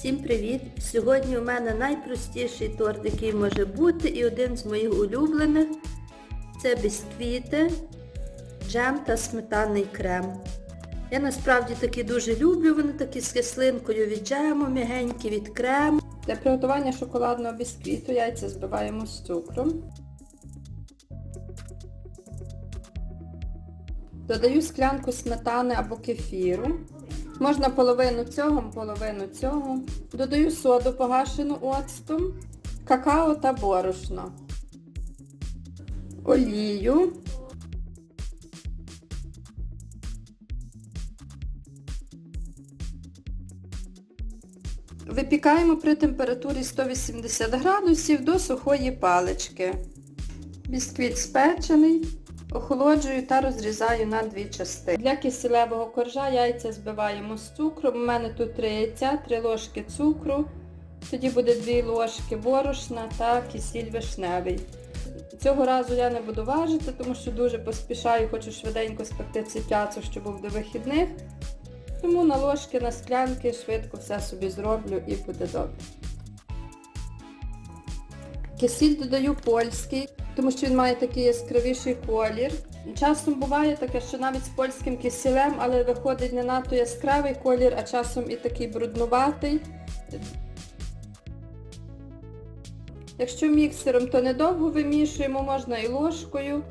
Всім привіт! Сьогодні у мене найпростіший торт, який може бути, і один з моїх улюблених. Це бісквіти, джем та сметанний крем. Я насправді такі дуже люблю, вони такі з кислинкою від джему, м'ягенькі від крему. Для приготування шоколадного бісквіту яйця збиваємо з цукром. Додаю склянку сметани або кефіру. Можна половину цього, половину цього. Додаю соду погашену оцтом, какао та борошно. Олію. Випікаємо при температурі 180 градусів до сухої палички. Бісквіт спечений, охолоджую та розрізаю на дві частини. Для киселевого коржа яйця збиваємо з цукром. У мене тут 3 яйця, 3 ложки цукру, тоді буде 2 ложки борошна та кисіль вишневий. Цього разу я не буду важити, тому що дуже поспішаю, хочу швиденько спекти цип'яцу, щоб був до вихідних. Тому на ложки, на склянки швидко все собі зроблю і буде добре. Кисіль додаю польський, тому що він має такий яскравіший колір. Часом буває таке, що навіть з польським кисілем, але виходить не надто яскравий колір, а часом і такий бруднуватий. Якщо міксером, то недовго вимішуємо, можна і ложкою.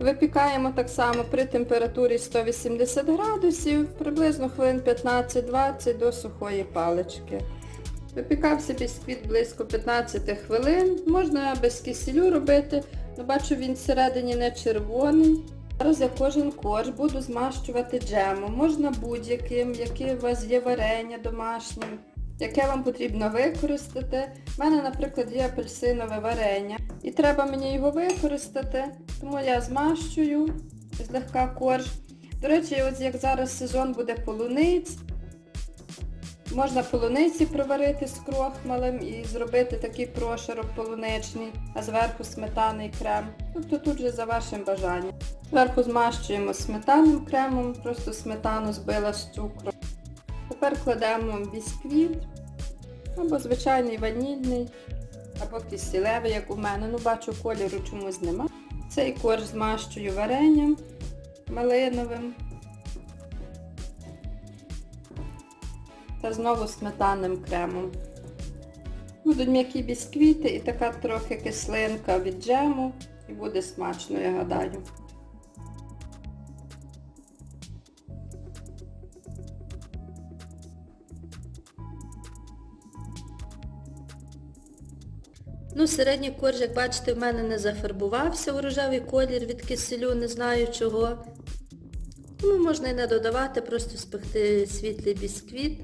Випікаємо так само при температурі 180 градусів, приблизно хвилин 15-20 до сухої палички. Випікався бісквіт близько 15 хвилин. Можна без кисілю робити, але бачу він всередині не червоний. Зараз я кожен корж буду змащувати джемом. Можна будь-яким, яке у вас є варення домашнє, яке вам потрібно використати. У мене, наприклад, є апельсинове варення. І треба мені його використати, тому я змащую злегка корж. До речі, ось як зараз сезон буде полуниць, можна полуниці проварити з крохмалем і зробити такий прошарок полуничний, а зверху сметаний крем. Тобто тут же за вашим бажанням. Зверху змащуємо сметанним кремом, просто сметану збила з цукру. Тепер кладемо бісквіт, або звичайний ванільний, або кисілевий, як у мене. Ну, бачу, кольору чомусь нема. Цей корж змащую варенням малиновим. Та знову сметанним кремом. Будуть м'які бісквіти і така трохи кислинка від джему. І буде смачно, я гадаю. Ну, середній корж, як бачите, в мене не зафарбувався у рожевий колір від киселю, не знаю чого. Тому можна і не додавати, просто спекти світлий бісквіт.